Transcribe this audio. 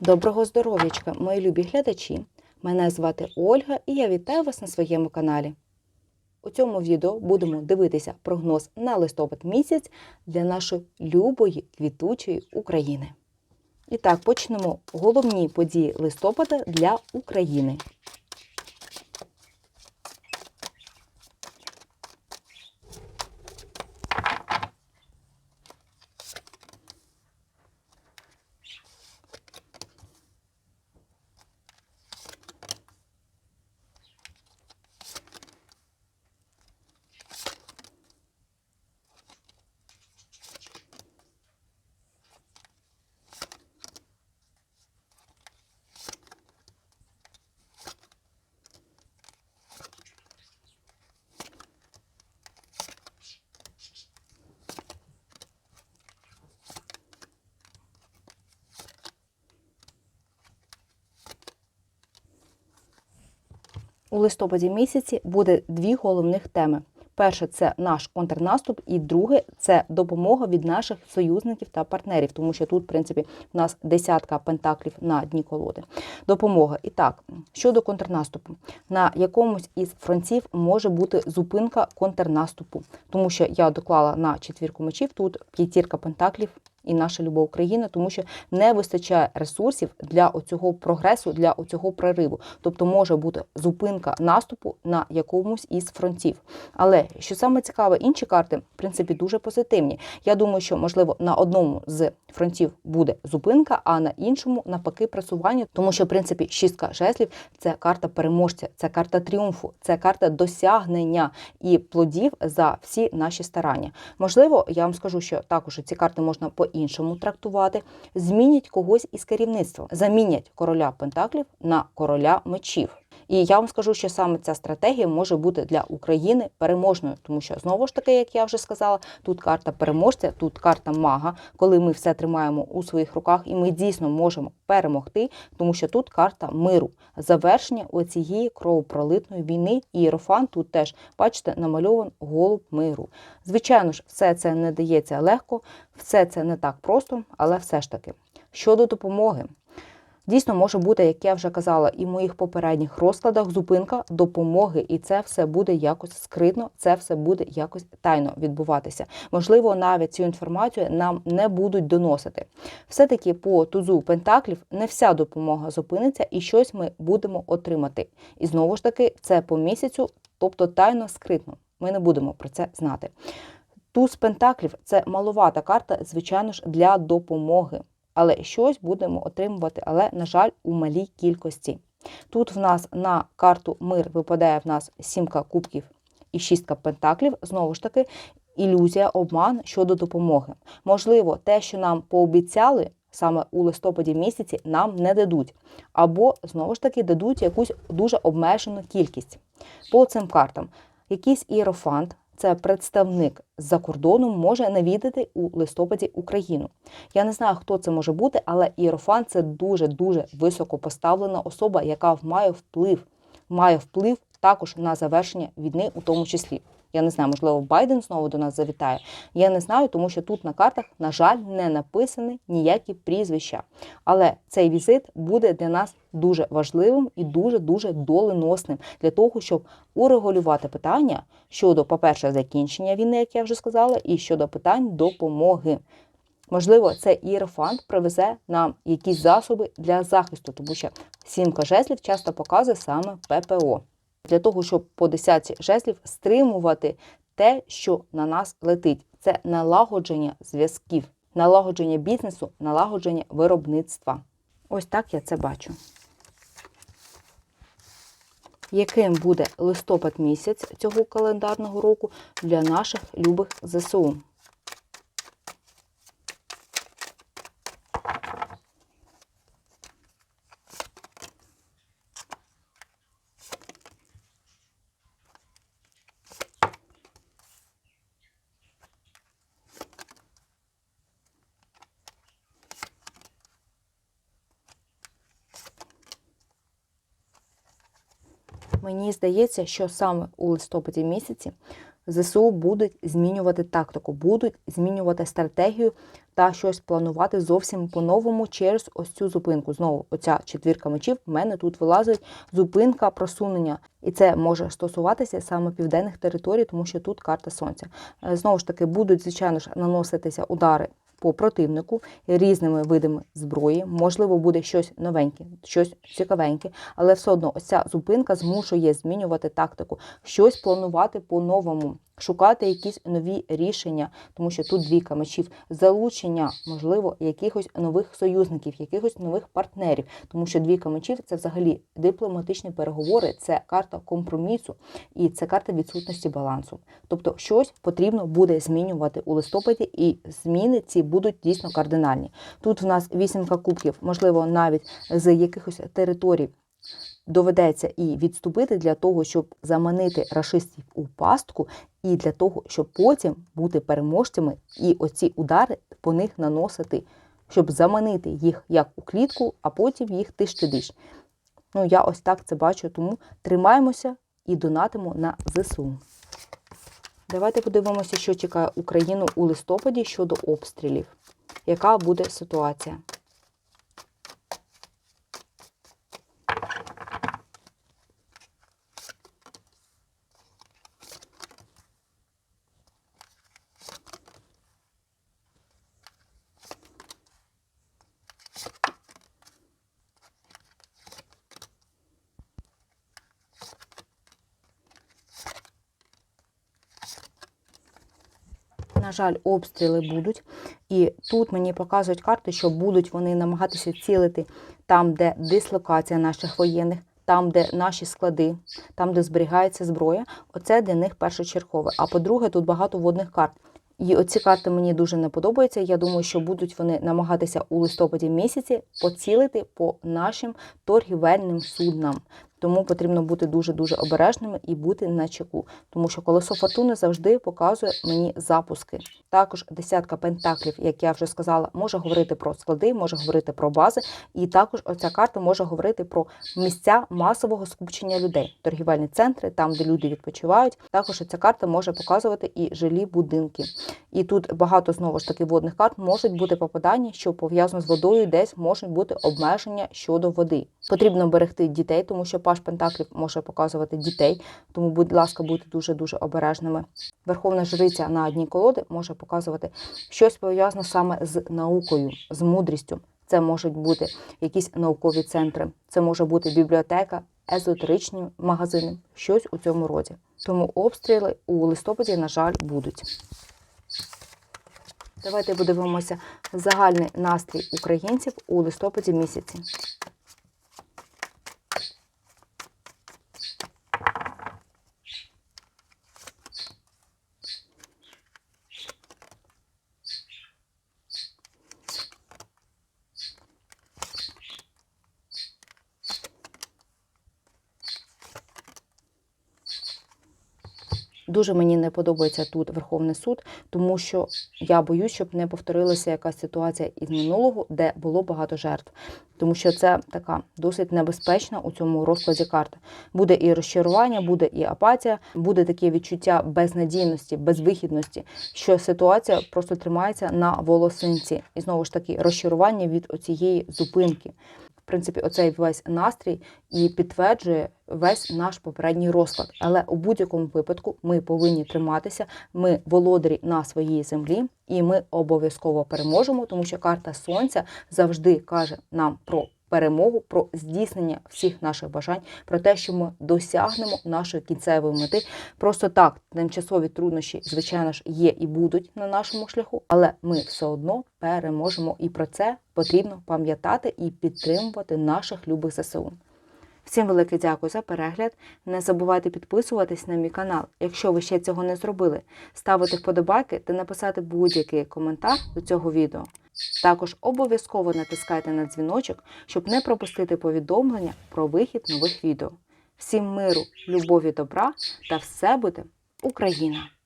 Доброго здоров'ячка, мої любі глядачі! Мене звати Ольга і я вітаю вас на своєму каналі. У цьому відео будемо дивитися прогноз на листопад місяць для нашої любої квітучої України. І так, почнемо головні події листопада для України. У листопаді місяці буде дві головних теми. Перше це наш контрнаступ, і друге це допомога від наших союзників та партнерів, тому що тут, в принципі, у нас десятка пентаклів на дні колоди. Допомога. І так, щодо контрнаступу, на якомусь із фронтів може бути зупинка контрнаступу, тому що я доклала на четвірку мечів тут п'ятірка пентаклів і наша люба Україна, тому що не вистачає ресурсів для оцього прогресу, для оцього прориву. Тобто може бути зупинка наступу на якомусь із фронтів. Але що саме цікаве, інші карти в принципі дуже позитивні. Я думаю, що можливо на одному з фронтів буде зупинка, а на іншому навпаки пресування, тому що в принципі шістка жезлів це карта переможця, це карта тріумфу, це карта досягнення і плодів за всі наші старання. Можливо, я вам скажу, що також ці карти можна по-іншому трактувати. Змінять когось із керівництва, замінять короля пентаклів на короля мечів. І я вам скажу, що саме ця стратегія може бути для України переможною, тому що знову ж таки, як я вже сказала, тут карта переможця, тут карта мага, коли ми все тримаємо у своїх руках, і ми дійсно можемо перемогти, тому що тут карта миру, завершення оцієї кровопролитної війни. І Єрофан тут теж, бачите, намальований голуб миру. Звичайно ж, все це не дається легко, все це не так просто, але все ж таки. Щодо допомоги. Дійсно, може бути, як я вже казала, і в моїх попередніх розкладах зупинка допомоги, і це все буде якось скритно, це все буде якось тайно відбуватися. Можливо, навіть цю інформацію нам не будуть доносити. Все-таки по тузу пентаклів не вся допомога зупиниться, і щось ми будемо отримати. І знову ж таки, це по місяцю, тобто тайно скритно. Ми не будемо про це знати. Туз пентаклів це маловата карта, звичайно ж, для допомоги але щось будемо отримувати, але, на жаль, у малій кількості. Тут в нас на карту мир випадає в нас сімка кубків і шістка пентаклів, знову ж таки, ілюзія, обман щодо допомоги. Можливо, те, що нам пообіцяли. Саме у листопаді місяці нам не дадуть, або знову ж таки дадуть якусь дуже обмежену кількість. По цим картам якийсь іерофант, це представник з-за кордону може навідати у листопаді Україну. Я не знаю, хто це може бути, але Іерофан це дуже дуже високо поставлена особа, яка має вплив, має вплив також на завершення війни, у тому числі. Я не знаю, можливо, Байден знову до нас завітає. Я не знаю, тому що тут на картах, на жаль, не написані ніякі прізвища. Але цей візит буде для нас дуже важливим і дуже-дуже доленосним для того, щоб урегулювати питання щодо, по-перше, закінчення війни, як я вже сказала, і щодо питань допомоги. Можливо, цей іерофант привезе нам якісь засоби для захисту, тому що сімка жезлів часто показує саме ППО для того, щоб по десятці жезлів стримувати те, що на нас летить. Це налагодження зв'язків, налагодження бізнесу, налагодження виробництва. Ось так я це бачу. Яким буде листопад місяць цього календарного року для наших любих ЗСУ? Мені здається, що саме у листопаді місяці ЗСУ будуть змінювати тактику, будуть змінювати стратегію та щось планувати зовсім по-новому через ось цю зупинку. Знову оця четвірка мечів в мене тут вилазить зупинка просунення, і це може стосуватися саме південних територій, тому що тут карта сонця. Е, Знову ж таки, будуть звичайно ж наноситися удари по противнику різними видами зброї. Можливо, буде щось новеньке, щось цікавеньке, але все одно ця зупинка змушує змінювати тактику, щось планувати по-новому. Шукати якісь нові рішення, тому що тут двійка мечів, залучення, можливо, якихось нових союзників, якихось нових партнерів, тому що двійка мечів це взагалі дипломатичні переговори, це карта компромісу і це карта відсутності балансу. Тобто, щось потрібно буде змінювати у листопаді, і зміни ці будуть дійсно кардинальні. Тут в нас вісімка кубків, можливо, навіть з якихось територій доведеться і відступити для того, щоб заманити рашистів у пастку, і для того, щоб потім бути переможцями і оці удари по них наносити, щоб заманити їх як у клітку, а потім їх тиш-тидиш. Ну, я ось так це бачу, тому тримаємося і донатимо на ЗСУ. Давайте подивимося, що чекає Україну у листопаді щодо обстрілів. Яка буде ситуація? На жаль, обстріли будуть. І тут мені показують карти, що будуть вони намагатися цілити там, де дислокація наших воєнних, там, де наші склади, там, де зберігається зброя. Оце для них першочергове. А по-друге, тут багато водних карт. І оці карти мені дуже не подобаються. Я думаю, що будуть вони намагатися у листопаді місяці поцілити по нашим торгівельним суднам. Тому потрібно бути дуже-дуже обережними і бути на чеку. Тому що колесо фортуни завжди показує мені запуски. Також десятка пентаклів, як я вже сказала, може говорити про склади, може говорити про бази. І також оця карта може говорити про місця масового скупчення людей, торгівельні центри, там, де люди відпочивають. Також ця карта може показувати і жилі будинки. І тут багато знову ж таки водних карт можуть бути попадання, що пов'язано з водою, десь можуть бути обмеження щодо води. Потрібно берегти дітей, тому що паш Пентаклів може показувати дітей, тому, будь ласка, будьте дуже-дуже обережними. Верховна жриця на одній колоди може показувати щось пов'язане саме з наукою, з мудрістю. Це можуть бути якісь наукові центри, це може бути бібліотека, езотеричні магазини, щось у цьому роді. Тому обстріли у листопаді, на жаль, будуть. Давайте подивимося загальний настрій українців у листопаді місяці. Дуже мені не подобається тут Верховний суд, тому що я боюсь, щоб не повторилася якась ситуація із минулого, де було багато жертв. Тому що це така досить небезпечна у цьому розкладі карта. Буде і розчарування, буде і апатія, буде таке відчуття безнадійності, безвихідності, що ситуація просто тримається на волосинці. І знову ж таки розчарування від оцієї зупинки. Принципі, оцей весь настрій і підтверджує весь наш попередній розклад. Але у будь-якому випадку ми повинні триматися. Ми володарі на своїй землі, і ми обов'язково переможемо, тому що карта сонця завжди каже нам про. Перемогу про здійснення всіх наших бажань, про те, що ми досягнемо нашої кінцевої мети. Просто так, тимчасові труднощі, звичайно ж, є і будуть на нашому шляху, але ми все одно переможемо. І про це потрібно пам'ятати і підтримувати наших любих ЗСУ. Всім велике дякую за перегляд. Не забувайте підписуватись на мій канал, якщо ви ще цього не зробили, ставити вподобайки та написати будь-який коментар до цього відео. Також обов'язково натискайте на дзвіночок, щоб не пропустити повідомлення про вихід нових відео. Всім миру, любові, добра та все буде Україна!